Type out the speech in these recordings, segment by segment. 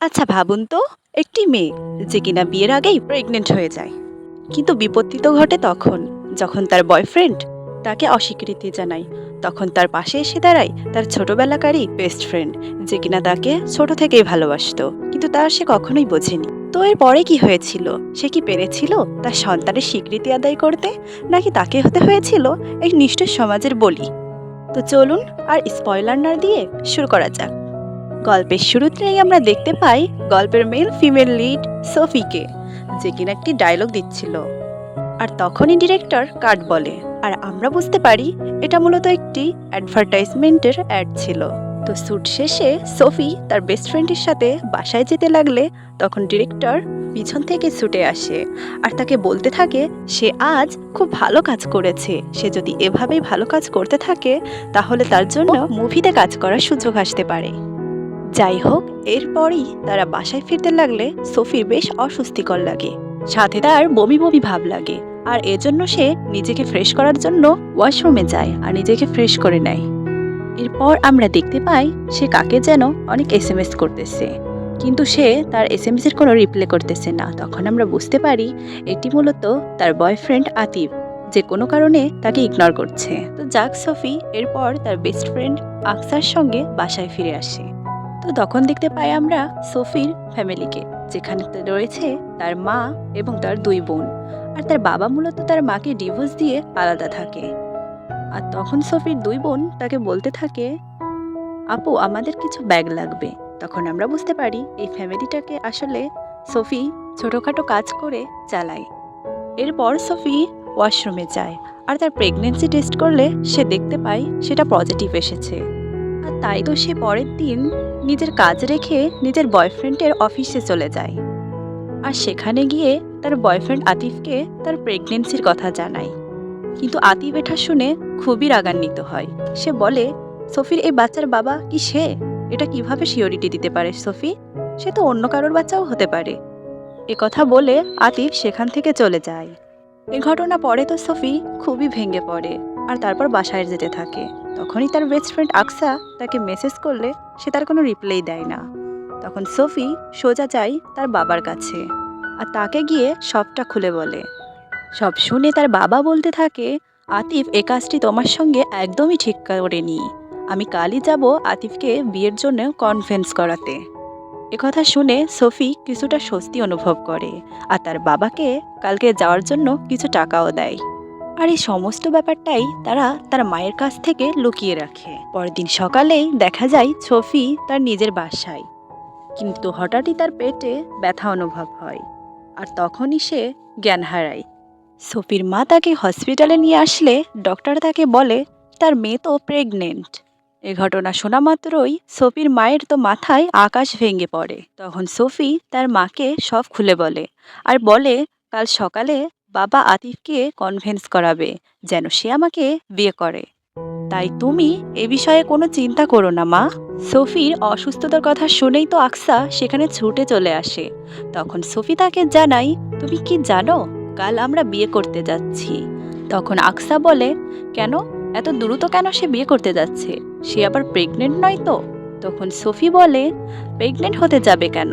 আচ্ছা ভাবুন তো, একটি মেয়ে যে কিনা বিয়ের আগেই প্রেগনেন্ট হয়ে যায়। কিন্তু বিপত্তি তো ঘটে তখন, যখন তার বয়ফ্রেন্ড তাকে অস্বীকৃতি জানায়। তখন তার পাশে এসে দাঁড়ায় তার ছোটবেলাকারই বেস্ট ফ্রেন্ড যে কিনা তাকে ছোট থেকেই ভালোবাসতো। কিন্তু তার সে কখনোই বোঝেনি। তো এর পরে কি হয়েছিল? সে কি পেরেছিল তার সন্তানের স্বীকৃতি আদায় করতে, নাকি তাকে হতে হয়েছিল এই নিষ্ঠুর সমাজের বলি? তো চলুন আর স্পয়লার না দিয়ে শুরু করা যাক। গল্পের শুরুতেই আমরা দেখতে পাই গল্পের মেল ফিমেল লিড সোফিকে, যে কিনা একটি ডায়লগ দিচ্ছিল। আর তখনই ডিরেক্টর কাট বলে। আর আমরা বুঝতে পারি এটা মূলত একটি অ্যাডভার্টাইজমেন্টের অ্যাড ছিল। তো শ্যুট শেষে সোফি তার বেস্ট ফ্রেন্ডের সাথে বাসায় যেতে লাগলে তখন ডিরেক্টর পিছন থেকে ছুটে আসে। আর তাকে বলতে থাকে, সে আজ খুব ভালো কাজ করেছে। সে যদি এভাবেই ভালো কাজ করতে থাকে, তাহলে তার জন্য মুভিতে কাজ করার সুযোগ আসতে পারে। যাই হোক, এরপরই তারা বাসায় ফিরতে লাগলে সোফির বেশ অস্বস্তিকর লাগে। সাথে তার বমি বমি ভাব লাগে। আর এজন্য সে নিজেকে ফ্রেশ করার জন্য ওয়াশরুমে যায় আর নিজেকে ফ্রেশ করে নেয়। এরপর আমরা দেখতে পাই সে কাকে যেন অনেক এস এম এস করতেছে। কিন্তু সে তার এস এম এস এর কোনো রিপ্লে করতেছে না। তখন আমরা বুঝতে পারি এটি মূলত তার বয়ফ্রেন্ড আতিফ। যে কোনো কারণে তাকে ইগনোর করছে। তো জাক সফি, এরপর তার বেস্ট ফ্রেন্ড আকসার সঙ্গে বাসায় ফিরে আসে। তো তখন দেখতে পাই আমরা সোফির ফ্যামিলিকে, যেখানে রয়েছে তার মা এবং তার দুই বোন। আর তার বাবা মূলত তার মাকে ডিভোর্স দিয়ে আলাদা থাকে। আর তখন সোফির দুই বোন তাকে বলতে থাকে, আপু, আমাদের কিছু ব্যাগ লাগবে। তখন আমরা বুঝতে পারি এই ফ্যামিলিটাকে আসলে সোফি ছোটোখাটো কাজ করে চালায়। এরপর সোফি ওয়াশরুমে যায় আর তার প্রেগনেন্সি টেস্ট করলে সে দেখতে পায় সেটা পজিটিভ এসেছে। আর তাই তো সে পরের দিন নিজের কাজ রেখে নিজের বয়ফ্রেন্ডের অফিসে চলে যায়। আর সেখানে গিয়ে তার বয়ফ্রেন্ড আতিফকে তার প্রেগনেন্সির কথা জানায়। কিন্তু আতিফ এটা শুনে খুবই রাগান্বিত হয়। সে বলে, সফির, এই বাচ্চার বাবা কি সে? এটা কীভাবে শিওরিটি দিতে পারে সফি সে তো অন্য কারোর বাচ্চাও হতে পারে। এ কথা বলে আতিফ সেখান থেকে চলে যায়। এ ঘটনা পরে তো সফি খুবই ভেঙে পড়ে, আর তারপর বাসায় যেতে থাকে। তখনই তার বেস্ট ফ্রেন্ড আকসা তাকে মেসেজ করলে সে তার কোনো রিপ্লাই দেয় না। তখন সোফি সোজা যায় তার বাবার কাছে আর তাকে গিয়ে সবটা খুলে বলে। সব শুনে তার বাবা বলতে থাকে, আতিফ, এ কাজটি তোমার সঙ্গে একদমই ঠিক করেনি। আমি কালই যাব আতিফকে বিয়ের জন্য কনফারেন্স করাতে। একথা শুনে সোফি কিছুটা স্বস্তি অনুভব করে আর তার বাবাকে কালকে যাওয়ার জন্য কিছু টাকাও দেয়। আর এই সমস্ত ব্যাপারটাই তারা তার মায়ের কাছ থেকে লুকিয়ে রাখে। পরের দিন সকালেই দেখা যায় ছফি তার নিজের বাসায়। কিন্তু হঠাৎই তার পেটে ব্যথা অনুভব হয়। আর তখনই সে জ্ঞান হারায়। সোফির মা তাকে হসপিটালে নিয়ে আসলে ডক্টর তাকে বলে, তার মেয়ে তো প্রেগনেন্ট। এ ঘটনা শোনা মাত্রই সোফির মায়ের তো মাথায় আকাশ ভেঙে পড়ে। তখন সোফি তার মাকে সব খুলে বলে। আর বলে, কাল সকালে বাবা আতিফকে কনভেন্স করাবে যেন সে আমাকে বিয়ে করে। তাই তুমি এ বিষয়ে কোনো চিন্তা করো না, মা। সোফির অসুস্থতার কথা শুনেই তো আকসা সেখানে ছুটে চলে আসে। তখন সোফি তাকে জানাই, তুমি কি জানো, কাল আমরা বিয়ে করতে যাচ্ছি? তখন আকসা বলে, কেন? এত দ্রুত কেন সে বিয়ে করতে যাচ্ছে? সে আবার প্রেগনেন্ট নয় তো? তখন সোফি বলে প্রেগনেন্ট হতে যাবে কেন?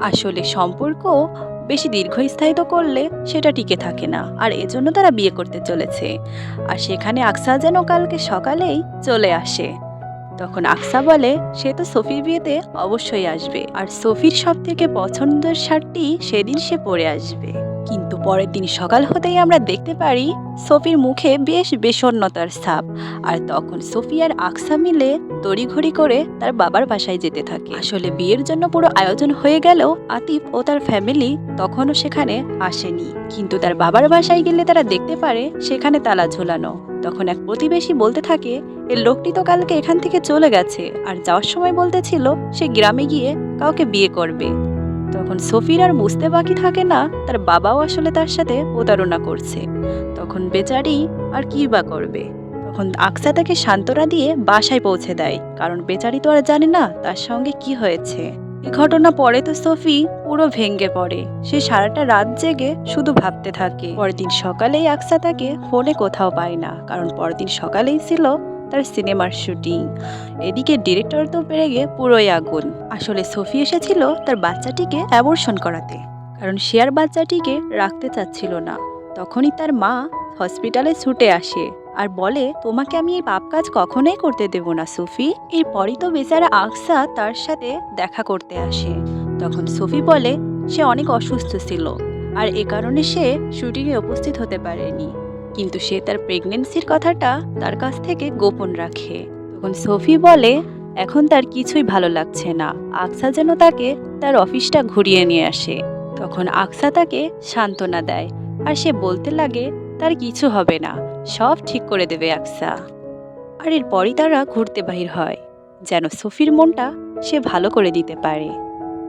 আসলে সম্পর্ক বেশি দীর্ঘস্থায়িত করলে সেটা টিকে থাকে না, আর এজন্য তারা বিয়ে করতে চলেছে। আর সেখানে আকসা যেন কালকে সকালেই চলে আসে। তখন আকসা বলে, সে তো সফির বিয়েতে অবশ্যই আসবে, আর সফির সব থেকে পছন্দের শার্টটি সেদিন সে পরে আসবে। পরের দিন সকাল হতেই আমরা দেখতে পারি সোফির মুখে বেশ বিষণ্ণতার ছাপ। আর তখন সোফি আর আকসা মিলে তড়িঘড়ি করে তার বাবার বাসায় যেতে থাকে। আসলে বিয়ের জন্য পুরো আয়োজন হয়ে গেলেও আতিফ ও তার ফ্যামিলি তখনও সেখানে আসেনি। কিন্তু তার বাবার বাসায় গেলে তারা দেখতে পারে সেখানে তালা ঝোলানো। তখন এক প্রতিবেশী বলতে থাকে এর লোকটি তো কালকে এখান থেকে চলে গেছে। আর যাওয়ার সময় বলতেছিল সে গ্রামে গিয়ে কাউকে বিয়ে করবে। তখন সফির আর বুঝতে বাকি থাকে না তার বাবাও আসলে তার সাথে প্রতারণা করছে। তখন বেচারি আর কি বা করবে? তখন আকসা তাকে সান্ত্বনা দিয়ে বাসায় পৌঁছে দেয়, কারণ বেচারি তো আর জানে না তার সঙ্গে কি হয়েছে। এই ঘটনা পরে তো সফি পুরো ভেঙ্গে পড়ে। সে সারাটা রাত জেগে শুধু ভাবতে থাকে। পরের দিন সকালেই আকসা তাকে ফোনে কোথাও পায় না, কারণ পরের দিন সকালেই ছিল তার সিনেমার শুটিং। এদিকে ডিরেক্টর তো পেরে গিয়ে পুরোই আগুন। আসলে সোফি এসেছিল তার বাচ্চাটিকে অ্যাবর্শন করাতে। কারণ সে আর বাচ্চাটিকে রাখতে চাচ্ছিল না। তখনই তার মা হসপিটালে ছুটে আসে আর বলে, তোমাকে আমি এই পাপ কাজ কখনোই করতে দেব না, সুফি। এরপরই তো বেচারা আকসা তার সাথে দেখা করতে আসে। তখন সুফি বলে, সে অনেক অসুস্থ ছিল। আর এ কারণে সে শুটিংয়ে উপস্থিত হতে পারেনি। কিন্তু সে তার প্রেগনেন্সির কথাটা তার কাছ থেকে গোপন রাখে। তখন সোফি বলে, এখন তার কিছুই ভালো লাগছে না। আকসা যেন তাকে তার অফিসটা ঘুরিয়ে নিয়ে আসে। তখন আকসা তাকে সান্ত্বনা দেয়, আর সে বলতে লাগে, তার কিছু হবে না। সব ঠিক করে দেবে আকসা। আর এরপরই তারা ঘুরতে বাহির হয়, যেন সোফির মনটা সে ভালো করে দিতে পারে।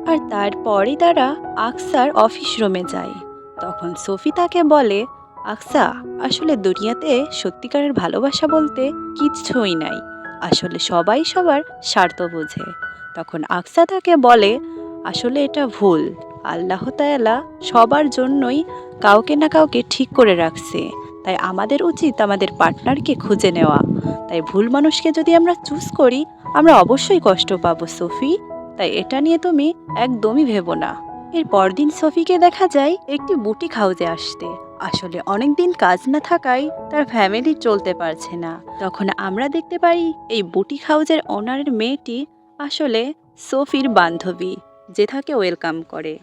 আর তারপরই তারা আকসার অফিস রুমে যায়। তখন সোফি তাকে বলে আকসা, আসলে দুনিয়াতে সত্যিকারের ভালোবাসা বলতে কিচ্ছুই নাই। আসলে সবাই সবার স্বার্থ বোঝে। তখন আকসা তাকে বলে, আসলে এটা ভুল। আল্লাহ তায়ালা সবার জন্যই কাউকে না কাউকে ঠিক করে রাখছে। তাই আমাদের উচিত আমাদের পার্টনারকে খুঁজে নেওয়া। তাই ভুল মানুষকে যদি আমরা চুজ করি, আমরা অবশ্যই কষ্ট পাবো, সোফি। তাই এটা নিয়ে তুমি একদমই ভেবো না। এর পরদিন সোফিকে দেখা যায়, একটি বুটিক হাউসে আসতে। আসলে অনেক দিন কাজ না থাকায় তার ফ্যামিলি চলতে পারছে না। তখন আমরা দেখতে পাই এই বুটিক হাউজের ওনারের মেয়েটি আসলে সোফির বান্ধবী, যে তাকে ওয়েলকাম করে।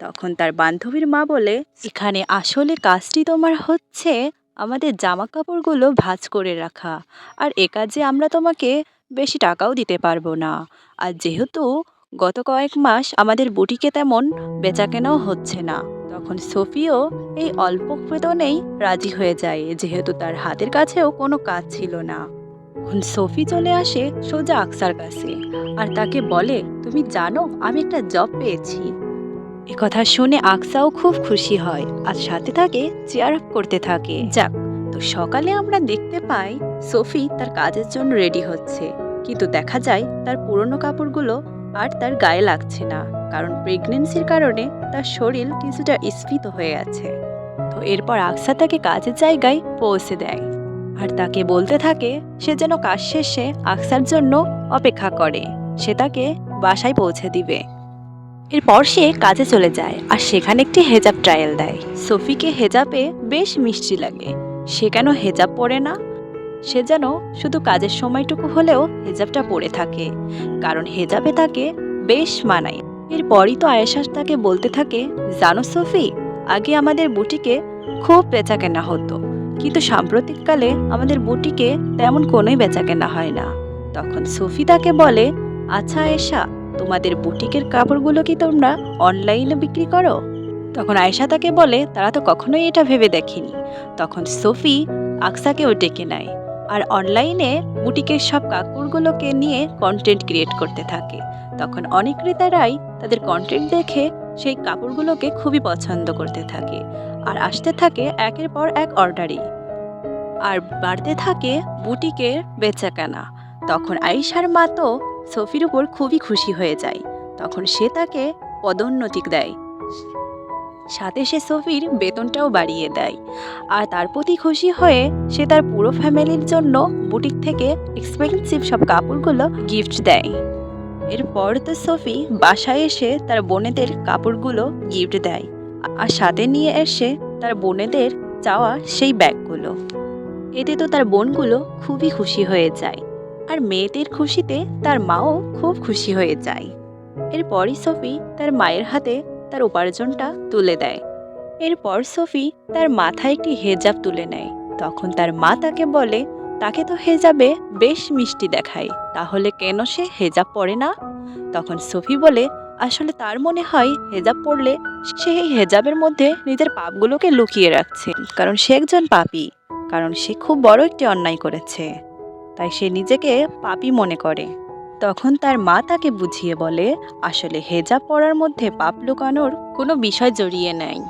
তখন তার বান্ধবীর মা বলে, এখানে আসলে কাজটি তোমার হচ্ছে আমাদের জামা কাপড়গুলো ভাঁজ করে রাখা, আর এ কাজে আমরা তোমাকে বেশি টাকাও দিতে পারব না। আর যেহেতু গত কয়েক মাস আমাদের বুটিকে তেমন বেচাকেনাও হচ্ছে না। তখন সোফিও এই অল্প বেতনেই রাজি হয়ে যায়, যেহেতু তার হাতের কাছেও কোনো কাজ ছিল না। তখন সোফি চলে আসে সোজা আকসার কাছে, আর তাকে বলে, তুমি জানো, আমি একটা জব পেয়েছি। এ কথা শুনে আকসাও খুব খুশি হয়, আর সাথে তাকে চেয়ার আপ করতে থাকে। যাক, তো সকালে আমরা দেখতে পাই সোফি তার কাজের জন্য রেডি হচ্ছে, কিন্তু দেখা যায় তার পুরনো কাপড়গুলো আর তার গায়ে লাগছে না, কারণ প্রেগনেন্সির কারণে তার শরীর কিছুটা স্ফীত হয়ে আছে। তো এরপর আকসা তাকে কাজের জায়গায় পৌঁছে দেয়। আর তাকে বলতে থাকে, সে যেন কাজ শেষে আকসার জন্য অপেক্ষা করে। সে তাকে বাসায় পৌঁছে দিবে। এরপর সে কাজে চলে যায় আর সেখানে একটি হেজাব ট্রায়াল দেয়। সফিকে হেজাবে বেশ মিষ্টি লাগে। সে কেন হেজাব পরে না? সে যেন শুধু কাজের সময়টুকু হলেও হেজাবটা পরে থাকে, কারণ হেজাবে তাকে বেশ মানায়। এরপরই তো আয়েশা তাকে বলতে থাকে, জানো সোফি, আগে আমাদের বুটিকে খুব বেচা কেনা হতো, কিন্তু সাম্প্রতিককালে আমাদের বুটিকে তেমন কোনোই বেচা কেনা হয় না। তখন সোফি তাকে বলে আচ্ছা আয়েশা, তোমাদের বুটিকের কাপড়গুলো কি তোমরা অনলাইনে বিক্রি করো? তখন আয়েশা তাকে বলে, তারা তো কখনোই এটা ভেবে দেখেনি। তখন সোফি আকসাকেও ডেকে নেয়। আর অনলাইনে বুটিকের সব কাপড়গুলোকে নিয়ে কন্টেন্ট ক্রিয়েট করতে থাকে। তখন অনেক ক্রেতারাই তাদের কন্টেন্ট দেখে সেই কাপড়গুলোকে খুবই পছন্দ করতে থাকে আর আসতে থাকে একের পর এক অর্ডারই আর বাড়তে থাকে বুটিকের বেচাকেনা। তখন আয়েশার মা তো সোফির উপর খুবই খুশি হয়ে যায়। তখন সে তাকে পদোন্নতি দেয়। সাথে সে সোফির বেতনটাও বাড়িয়ে দেয়। আর তার প্রতি খুশি হয়ে সে তার পুরো ফ্যামিলির জন্য বুটিক থেকে এক্সপেন্সিভ সব কাপড়গুলো গিফট দেয়। এরপর তো সোফি বাসায় এসে তার বোনেদের কাপড়গুলো গিফট দেয়। আর সাথে নিয়ে এসে তার বোনেদের চাওয়া সেই ব্যাগগুলো। এতে তো তার বোনগুলো খুবই খুশি হয়ে যায়। আর মেয়েদের খুশিতে তার মাও খুব খুশি হয়ে যায়। এরপরই সফি তার মায়ের হাতে তার উপার্জনটা তুলে দেয়। এরপর সোফি তার মাথায় একটি হেজাব তুলে নেয়। তখন তার মা তাকে বলে, তাকে তো হেজাবে বেশ মিষ্টি দেখায়, তাহলে কেন সে হেজাব পরে না? তখন সোফি বলে, আসলে তার মনে হয় হেজাব পরলে সে এই হেজাবের মধ্যে নিজের পাপগুলোকে লুকিয়ে রাখছে, কারণ সে একজন পাপী, কারণ সে খুব বড় একটি অন্যায় করেছে। তাই সে নিজেকে পাপি মনে করে। তখন তার মা তাকে বুঝিয়ে বলে, আসলে হেজাব পরার মধ্যে পাপ লুকানোর কোনো বিষয় জড়িয়ে নেই।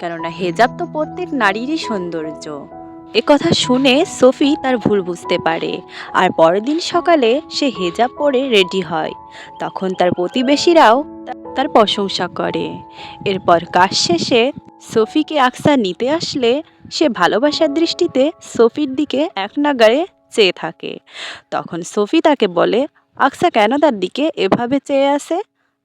কেননা হেজাব তো প্রত্যেক নারীরই সৌন্দর্য। এ কথা শুনে সোফি তার ভুল বুঝতে পারে। আর পরের দিন সকালে সে হেজাব পরে রেডি হয়। তখন তার প্রতিবেশীরাও তার প্রশংসা করে। এরপর কাজ শেষে সোফিকে আকসা নিতে আসলে সে ভালোবাসার দৃষ্টিতে সোফির দিকে এক নাগারে চেয়ে থাকে। তখন সোফি তাকে বলে আকসা কেন তার দিকে এভাবে চেয়ে আসে?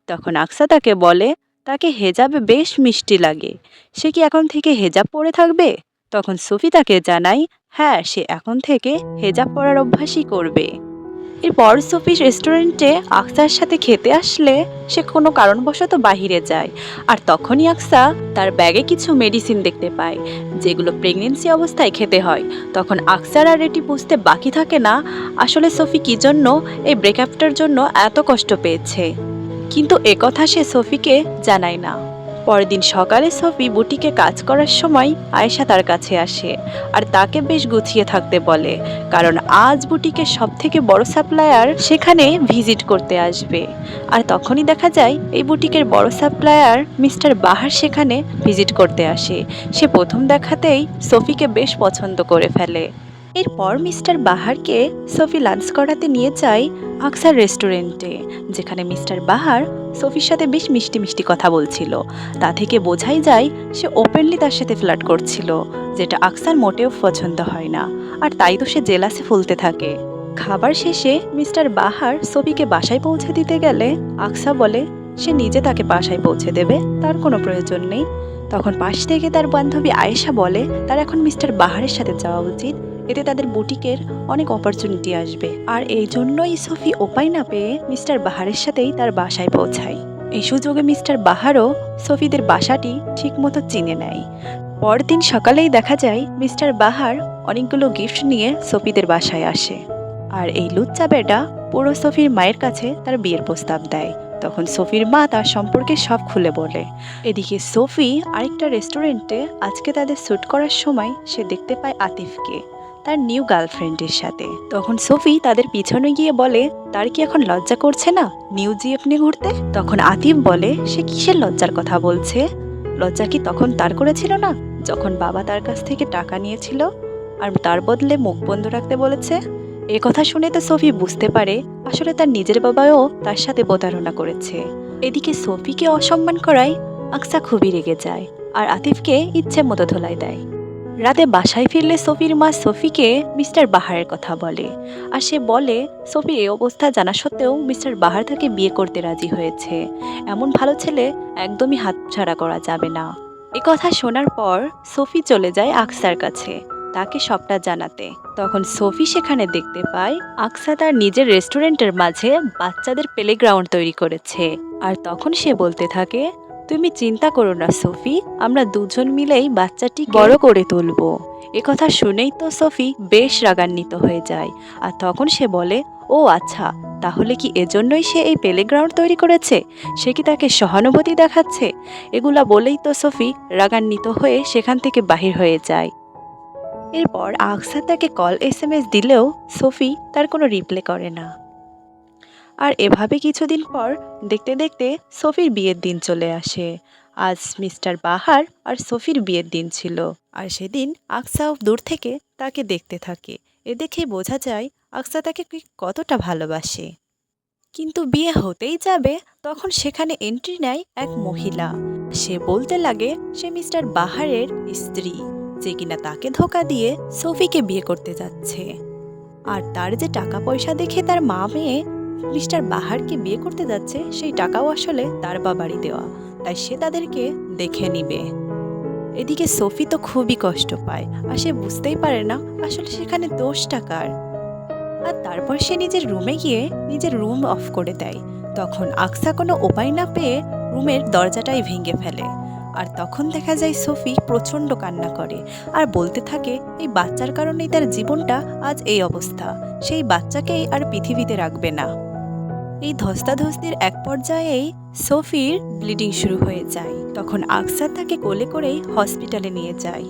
তখন আকসা তাকে বলে, তাকে হেজাবে বেশ মিষ্টি লাগে। সে কি এখন থেকে হেজাব পরে থাকবে? তখন সুফি তাকে জানায় হ্যাঁ সে এখন থেকে হেজাব পরার অভ্যাসই করবে। এরপর সোফি রেস্টুরেন্টে আকসার সাথে খেতে আসলে সে কোনো কারণবশত বাহিরে যায়। আর তখনই আকসা তার ব্যাগে কিছু মেডিসিন দেখতে পায়, যেগুলো প্রেগনেন্সি অবস্থায় খেতে হয়। তখন আকসার আর এটি বুঝতে বাকি থাকে না, আসলে সোফি কী জন্য এই ব্রেকআপটার জন্য এত কষ্ট পেয়েছে। কিন্তু একথা সে সোফিকে জানায় না। পরের দিন সকালে সফি বুটিকে কাজ করার সময় আয়েশা তার কাছে আসে আর তাকে বেশ গুছিয়ে থাকতে বলে, কারণ আজ বুটিকের সব থেকে বড় সাপ্লায়ার সেখানে ভিজিট করতে আসবে। আর তখনই দেখা যায়, এই বুটিকের বড় সাপ্লায়ার মিস্টার বাহার সেখানে ভিজিট করতে আসে। সে প্রথম দেখাতেই সোফিকে বেশ পছন্দ করে ফেলে। এরপর মিস্টার বাহারকে সোফি লাঞ্চ করাতে নিয়ে যায় আকসার রেস্টুরেন্টে, যেখানে মিস্টার বাহার সোফির সাথে বেশ মিষ্টি মিষ্টি কথা বলছিল। তা থেকে বোঝাই যায় সে ওপেনলি তার সাথে ফ্লার্ট করছিল, যেটা আকসার মোটেও পছন্দ হয় না। আর তাই তো সে জেলাসে ফুলতে থাকে। খাবার শেষে মিস্টার বাহার সোফিকে বাসায় পৌঁছে দিতে গেলে আকসা বলে, সে নিজে তাকে বাসায় পৌঁছে দেবে, তার কোনো প্রয়োজন নেই। তখন পাশ থেকে তার বান্ধবী আয়েশা বলে, তার এখন মিস্টার বাহারের সাথে যাওয়া উচিত। এতে তাদের বুটিকের অনেক অপরচুনিটি আসবে। আর এই জন্যই সোফি উপায় না পেয়ে মিস্টার বাহারের সাথেই তার বাসায় পৌঁছায়। এই সুযোগে মিস্টার বাহারও সোফিদের বাসাটি ঠিকমতো চিনে নেয়। পরদিন সকালেই দেখা যায় মিস্টার বাহার অনেকগুলো গিফট নিয়ে সোফিদের বাসায় আসে। আর এই লুচ্চা বেটা পুরো সোফির মায়ের কাছে তার বিয়ের প্রস্তাব দেয়। তখন সোফির মা তার সম্পর্কে সব খুলে বলে। এদিকে সোফি আরেকটা রেস্টুরেন্টে আজকে তাদের শ্যুট করার সময় সে দেখতে পায় আতিফকে। তার নিউ গার্লফ্রেন্ডের সাথে। তখন সোফি তাদের পিছনে গিয়ে বলে, তার কি এখন লজ্জা করছে না? নিউ জিএফ নিয়ে ঘুরতে? তখন আতিফ বলে, সে কিসের লজ্জার কথা বলছে? লজ্জা কি তখন তার করেছিল না? যখন বাবা তার কাছ থেকে টাকা নিয়েছিল আর তার বদলে মুখ বন্ধ রাখতে বলেছে? এ কথা শুনে তো সোফি বুঝতে পারে, আসলে তার নিজের বাবাও তার সাথে প্রতারণা করেছে। এদিকে সোফিকে অসম্মান করায় আকসা খুবই রেগে যায় আর আতিফকে ইচ্ছে মতো ধোলাই দেয়। রাতে বাসায় ফিরলে সোফির মা সোফিকে মিস্টার বাহারের কথা বলে। আর সে বলে, সোফির এই অবস্থা জানা সত্ত্বেও মিস্টার বাহার তাকে বিয়ে করতে রাজি হয়েছে। এমন ভালো ছেলে একদমই হাতছাড়া করা যাবে না। এ কথা শোনার পর সোফি চলে যায় আকসার কাছে, তাকে সবটা জানাতে। তখন সোফি সেখানে দেখতে পায়, আকসা তার নিজের রেস্টুরেন্টের মাঝে বাচ্চাদের প্লেগ্রাউন্ড তৈরি করেছে। আর তখন সে বলতে থাকে তুমি চিন্তা করো না সোফি। আমরা দুজন মিলেই বাচ্চাটি বড় করে তুলব। কথা শুনেই তো সোফি বেশ রাগান্বিত হয়ে যায়। আর তখন সে বলে ও আচ্ছা তাহলে কি এজন্যই সে এই প্লেগ্রাউন্ড তৈরি করেছে? সে কি তাকে সহানুভূতি দেখাচ্ছে? এগুলা বলেই তো সোফি রাগান্বিত হয়ে সেখান থেকে বাহির হয়ে যায়। এরপর আকসা তাকে কল এস এম এস দিলেও সোফি তার কোনো রিপ্লে করে না। আর এভাবে কিছুদিন পর দেখতে দেখতে সফির বিয়ের দিন চলে আসে। আজ মিস্টার বাহার আর সফির বিয়ের দিন ছিল। আর সেদিন আকসাও দূর থেকে তাকে দেখতে থাকে। এ দেখে বোঝা যায় আকসা তাকে কতটা ভালোবাসে। কিন্তু বিয়ে হতেই যাবে, তখন সেখানে এন্ট্রি নেয় এক মহিলা। সে বলতে লাগে সে মিস্টার বাহারের স্ত্রী, যে কিনা তাকে ধোকা দিয়ে সোফিকে বিয়ে করতে যাচ্ছে। আর তার যে টাকা পয়সা দেখে তার মা মেয়ে মিস্টার বাহারকে বিয়ে করতে যাচ্ছে, সেই টাকাও আসলে তার বাবারই দেওয়া। তাই সে তাদেরকে দেখে নিবে। এদিকে সোফি তো খুবই কষ্ট পায়, আর সে বুঝতেই পারে না আসলে সেখানে দোষ টাকার আর তারপর সে নিজের রুমে গিয়ে নিজের রুম অফ করে দেয়। তখন আকসা কোনো উপায় না পেয়ে রুমের দরজাটাই ভেঙে ফেলে। আর তখন দেখা যায় সোফি প্রচণ্ড কান্না করে, আর বলতে থাকে, এই বাচ্চার কারণেই তার জীবনটা আজ এই অবস্থা। সেই বাচ্চাকেই আর পৃথিবীতে রাখবে না। এই ধস্তাধস্তির এক পর্যায়েই সোফির ব্লিডিং শুরু হয়ে যায়। তখন আকসার তাকে কোলে করেই হসপিটালে নিয়ে যায়।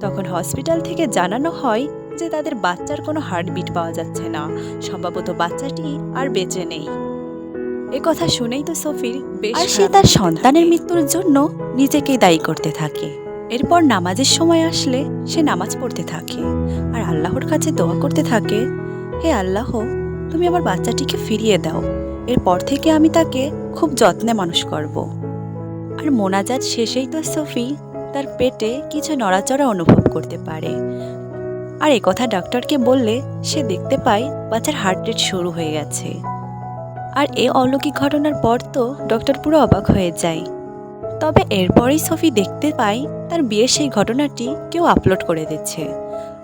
তখন হসপিটাল থেকে জানানো হয় যে তাদের বাচ্চার কোনো হার্টবিট পাওয়া যাচ্ছে না। সম্ভবত বাচ্চাটি আর বেঁচে নেই। এ কথা শুনেই তো সোফির বেশ আর সে তার সন্তানের মৃত্যুর জন্য নিজেকেই দায়ী করতে থাকে। এরপর নামাজের সময় আসলে সে নামাজ পড়তে থাকে। আর আল্লাহর কাছে দোয়া করতে থাকে হে আল্লাহ তুমি আমার বাচ্চাটিকে ফিরিয়ে দাও। এরপর থেকে আমি তাকে খুব যত্নে মানুষ করব। আর মোনাজাত শেষেই তো সফি তার পেটে কিছু নড়াচড়া অনুভব করতে পারে। আর কথা ডক্টরকে বললে সে দেখতে পায় বাচ্চার হার্ট রেট শুরু হয়ে গেছে। আর এ অলৌকিক ঘটনার পর তো ডক্টর পুরো অবাক হয়ে যায়। তবে এরপরেই সফি দেখতে পায় তার বিয়ের সেই ঘটনাটি কেউ আপলোড করে দিচ্ছে।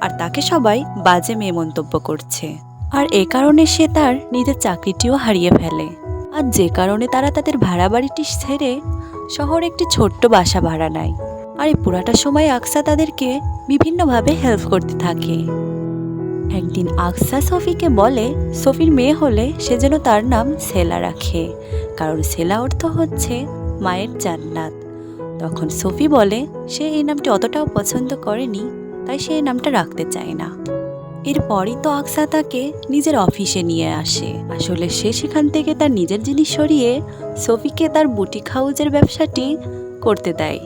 আর তাকে সবাই বাজে মেয়ে মন্তব্য করছে। আর এ কারণে সে তার নিজের চাকরিটিও হারিয়ে ফেলে। আর যে কারণে তারা তাদের ভাড়া বাড়িটি ছেড়ে শহরে একটি ছোট্ট বাসা ভাড়া নেয়। আর এই পুরাটা সময় আকসা তাদেরকে বিভিন্নভাবে হেল্প করতে থাকে। একদিন আকসা সফিকে বলে, সফির মেয়ে হলে সে যেন তার নাম সেলা রাখে। কারণ সেলা অর্থ হচ্ছে মায়ের জান্নাত। তখন সফি বলে, সে এই নামটি অতটাও পছন্দ করেনি, তাই সে এই নামটা রাখতে চায় না। এরপরই তো আকসা তাকে নিজের অফিসে নিয়ে আসে। আসলে সে সেখান থেকে তার নিজের জিনিস সরিয়ে সফিকে তার বুটিক হাউজের ব্যবসাটি করতে দেয়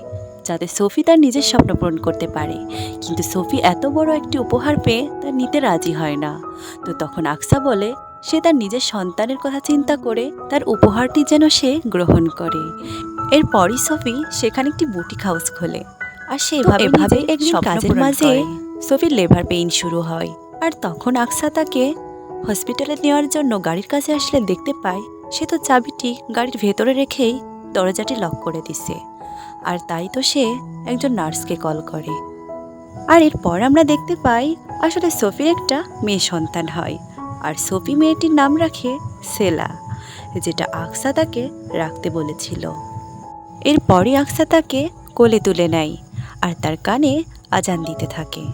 যাতে সফি তার নিজের স্বপ্ন পূরণ করতে পারে। কিন্তু সফি এত বড় একটি উপহার পেয়ে তার নিতে রাজি হয় না। তো তখন আকসা বলে সে তার নিজের সন্তানের কথা চিন্তা করে তার উপহারটি যেন সে গ্রহণ করে। এরপরই সফি সেখানে একটি বুটিক হাউস খোলে। আর সেভাবে এভাবে কাজের মাঝে। সফির লেভার পেইন শুরু হয় আর তখন আকসা তাকে হসপিটালে নেওয়ার জন্য গাড়ির কাছে আসলে দেখতে পায়, সে তো চাবিটি গাড়ির ভেতরে রেখেই দরজাটি লক করে দিছে। আর তাই তো সে একজন নার্সকে কল করে। আর এরপর আমরা দেখতে পাই, আসলে সফির একটা মেয়ে সন্তান হয় আর সফি মেয়েটির নাম রাখে সেলা, যেটা আকসা তাকে রাখতে বলেছিল। এরপরই আকসা তাকে কোলে তুলে নেয় আর তার কানে আজান দিতে থাকে।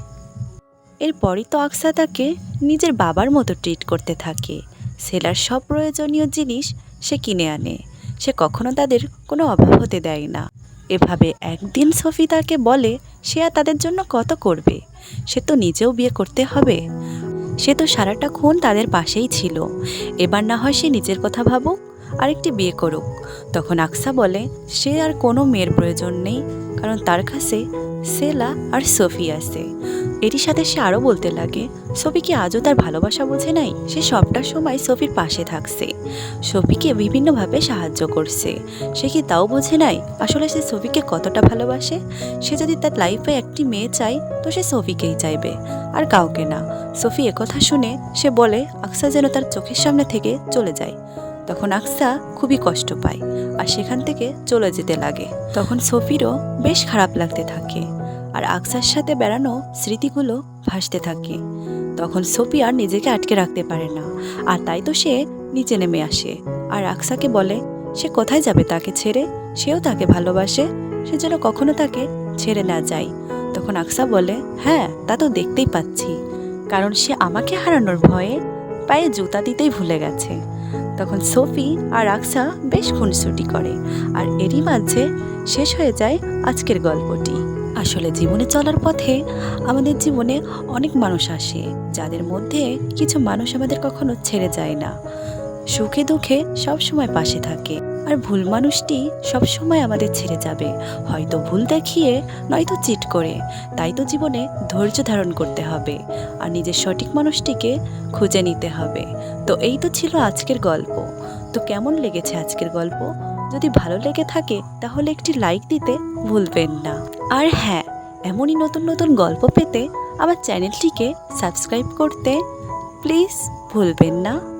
এরপরই তো আকসা তাকে নিজের বাবার মতো ট্রিট করতে থাকে। সেলার সব প্রয়োজনীয় জিনিস সে কিনে আনে। সে কখনো তাদের কোনো অভাব হতে দেয় না। এভাবে একদিন সফি তাকে বলে, সে আর তাদের জন্য কত করবে? সে তো নিজেও বিয়ে করতে হবে। সে তো সারাটা ক্ষণ তাদের পাশেই ছিল। এবার না হয় সে নিজের কথা ভাবুক আর একটি বিয়ে করুক। তখন আকসা বলে, সে আর কোনো মেয়ের প্রয়োজন নেই, কারণ তার কাছে সেলা আর সফি আছে। এটির সাথে সে আরও বলতে লাগে, সফি কি আজও তার ভালোবাসা বোঝে নাই? সে সবটার সময় সফির পাশে থাকছে। সফিকে বিভিন্নভাবে সাহায্য করছে। সে কি তাও বোঝে নাই? আসলে সে সফিকে কতটা ভালোবাসে? সে যদি তার লাইফে একটি মেয়ে চায়, তো সে সফিকেই চাইবে, আর কাউকে না। সফি একথা শুনে সে বলে, আকসা যেন তার চোখের সামনে থেকে চলে যায়। তখন আকসা খুবই কষ্ট পায়, আর সেখান থেকে চলে যেতে লাগে। তখন সফিরও বেশ খারাপ লাগতে থাকে। আর আকসার সাথে বেড়ানো স্মৃতিগুলো ভাসতে থাকে। তখন সফি আর নিজেকে আটকে রাখতে পারে না। আর তাই তো সে নিচে নেমে আসে। আর আকসাকে বলে, সে কোথায় যাবে তাকে ছেড়ে? সেও তাকে ভালোবাসে। সে যেন কখনো তাকে ছেড়ে না যায়। তখন আকসা বলে হ্যাঁ তা তো দেখতেই পাচ্ছি। কারণ সে আমাকে হারানোর ভয়ে পায়ে জুতা দিতেই ভুলে গেছে। তখন সোফি আর আকসা বেশ খুনসুটি করে। আর এরই মাঝে শেষ হয়ে যায় আজকের গল্পটি। আসলে জীবনে চলার পথে আমাদের জীবনে অনেক মানুষ আসে, যাদের মধ্যে কিছু মানুষ আমাদের কখনো ছেড়ে যায় না। সুখে দুঃখে সব সময় পাশে থাকে, আর ভুল মানুষটি সব সময় আমাদের ছেড়ে যাবে। হয়তো ভুল দেখিয়ে, নয়তো চিট করে, তাই তো জীবনে ধৈর্য ধারণ করতে হবে, আর নিজের সঠিক মানুষটিকে খুঁজে নিতে হবে। তো এই তো ছিল আজকের গল্প। তো কেমন লেগেছে আজকের গল্প? যদি ভালো লেগে থাকে, তাহলে একটি লাইক দিতে ভুলবেন না। আর হ্যাঁ এমনই নতুন নতুন গল্প পেতে আমার চ্যানেলটিকে সাবস্ক্রাইব করতে প্লিজ ভুলবেন না।